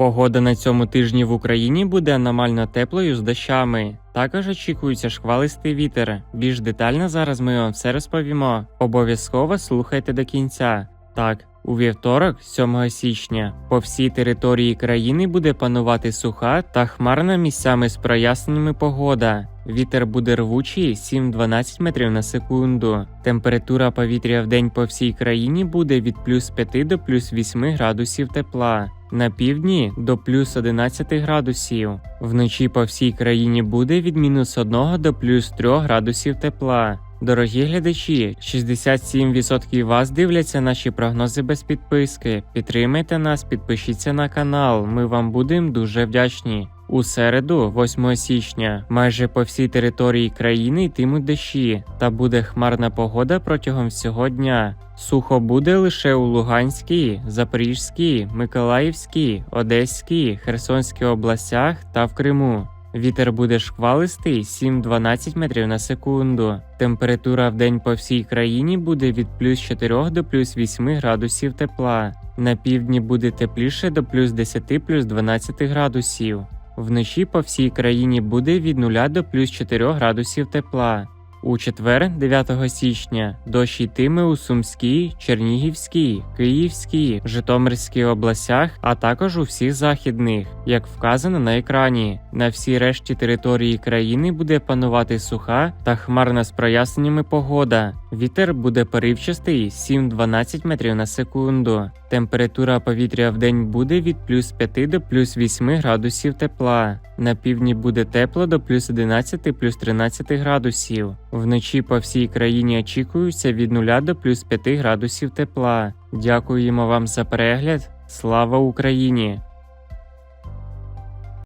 Погода на цьому тижні в Україні буде аномально теплою з дощами. Також очікується шквалистий вітер. Більш детально зараз ми вам все розповімо. Обов'язково слухайте до кінця. Так, у вівторок, 7 січня, по всій території країни буде панувати суха та хмарна місцями з проясненнями погода. Вітер буде рвучий 7-12 метрів на секунду. Температура повітря в день по всій країні буде від плюс 5 до плюс 8 градусів тепла. На півдні до плюс 11 градусів. Вночі по всій країні буде від мінус 1 до плюс 3 градусів тепла. Дорогі глядачі, 67% вас дивляться наші прогнози без підписки. Підтримайте нас, підпишіться на канал. Ми вам будемо дуже вдячні. У середу, 8 січня, майже по всій території країни йтимуть дощі, та буде хмарна погода протягом всього дня. Сухо буде лише у Луганській, Запорізькій, Миколаївській, Одеській, Херсонській областях та в Криму. Вітер буде шквалистий 7-12 метрів на секунду. Температура в день по всій країні буде від плюс 4 до плюс 8 градусів тепла. На півдні буде тепліше до плюс 10 плюс 12 градусів. Вночі по всій країні буде від 0 до плюс 4 градусів тепла. У четвер, 9 січня, дощ йтиме у Сумській, Чернігівській, Київській, Житомирській областях, а також у всіх західних, як вказано на екрані. На всій решті території країни буде панувати суха та хмарна з проясненнями погода. Вітер буде поривчастий 7-12 метрів на секунду. Температура повітря в день буде від плюс 5 до плюс 8 градусів тепла. На півдні буде тепло до плюс 11 плюс 13 градусів. Вночі по всій країні очікуються від 0 до плюс 5 градусів тепла. Дякуємо вам за перегляд. Слава Україні!